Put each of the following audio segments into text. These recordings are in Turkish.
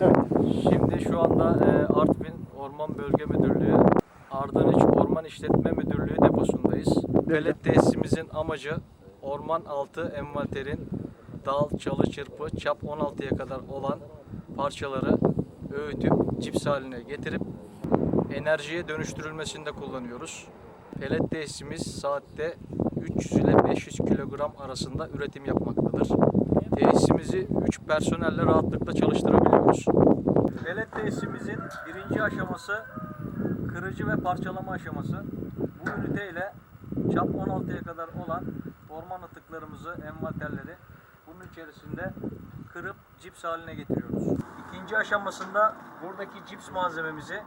Evet. Şimdi şu anda e, Artvin Orman Bölge Müdürlüğü Ardanış Orman İşletme Müdürlüğü deposundayız. Pelet tesisimizin amacı orman altı envanterin dal, çalı, çırpı, çap 16'ya kadar olan parçaları öğütüp cips haline getirip enerjiye dönüştürülmesinde kullanıyoruz. Pelet tesisimiz saatte 300 ile 500 kilogram arasında üretim yapmaktadır. Tesisimizi 3 personelle rahatlıkla çalıştırabiliyoruz. Pelet tesisimizin birinci aşaması kırıcı ve parçalama aşaması. Bu ünite ile çap 16'ya kadar olan orman atıklarımızı, envanterleri bunun içerisinde kırıp cips haline getiriyoruz. İkinci aşamasında buradaki cips malzememizi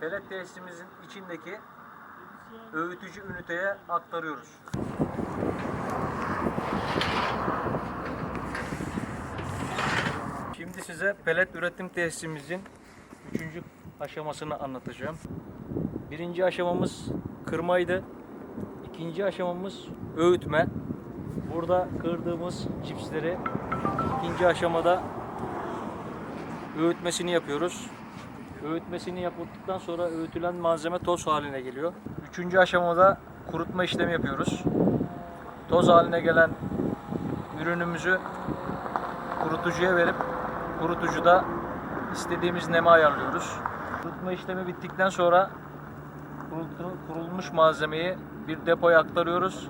pelet tesisimizin içindeki öğütücü üniteye aktarıyoruz. Şimdi size pelet üretim tesisimizin üçüncü aşamasını anlatacağım. Birinci aşamamız kırmaydı. İkinci aşamamız öğütme. Burada kırdığımız cipsleri ikinci aşamada öğütmesini yapıyoruz. Öğütmesini yapıldıktan sonra öğütülen malzeme toz haline geliyor. Üçüncü aşamada kurutma işlemi yapıyoruz. Toz haline gelen ürünümüzü kurutucuya verip kurutucuda istediğimiz neme ayarlıyoruz. Kurutma işlemi bittikten sonra kurulmuş malzemeyi bir depoya aktarıyoruz.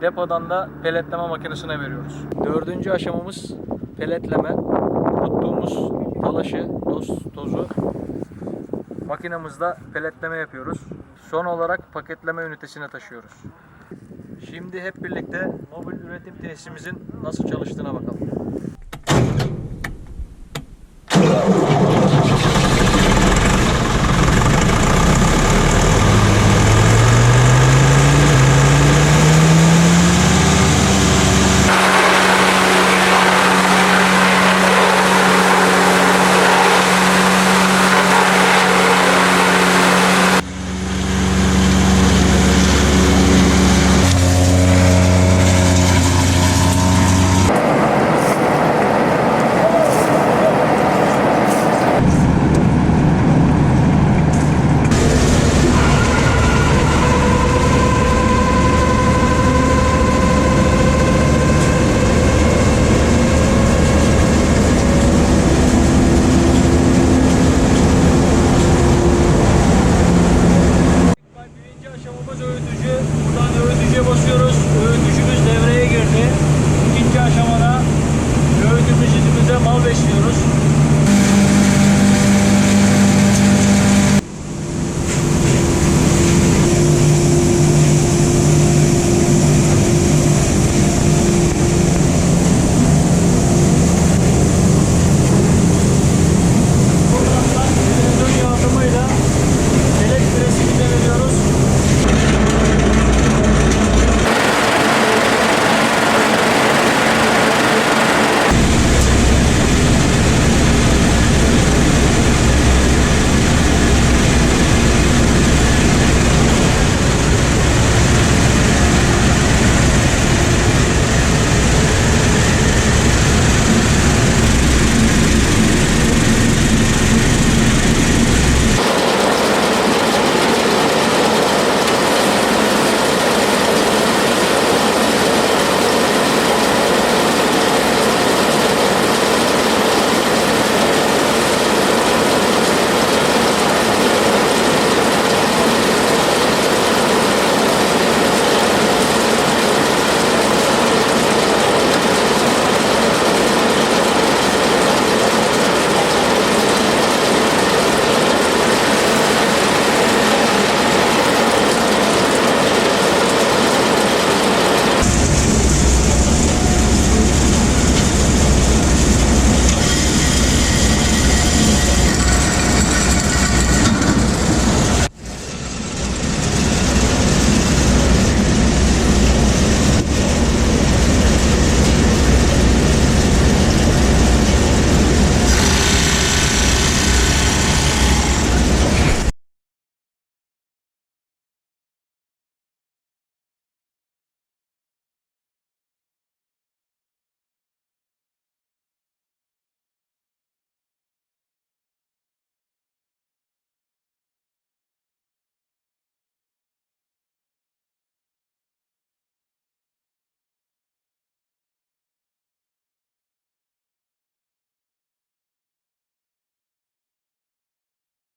Depodan da peletleme makinesine veriyoruz. Dördüncü aşamamız peletleme. Kuruttuğumuz talaşı, toz, tozu makinemizde peletleme yapıyoruz. Son olarak paketleme ünitesine taşıyoruz. Şimdi hep birlikte mobil üretim tesisimizin nasıl çalıştığına bakalım. yaşıyoruz.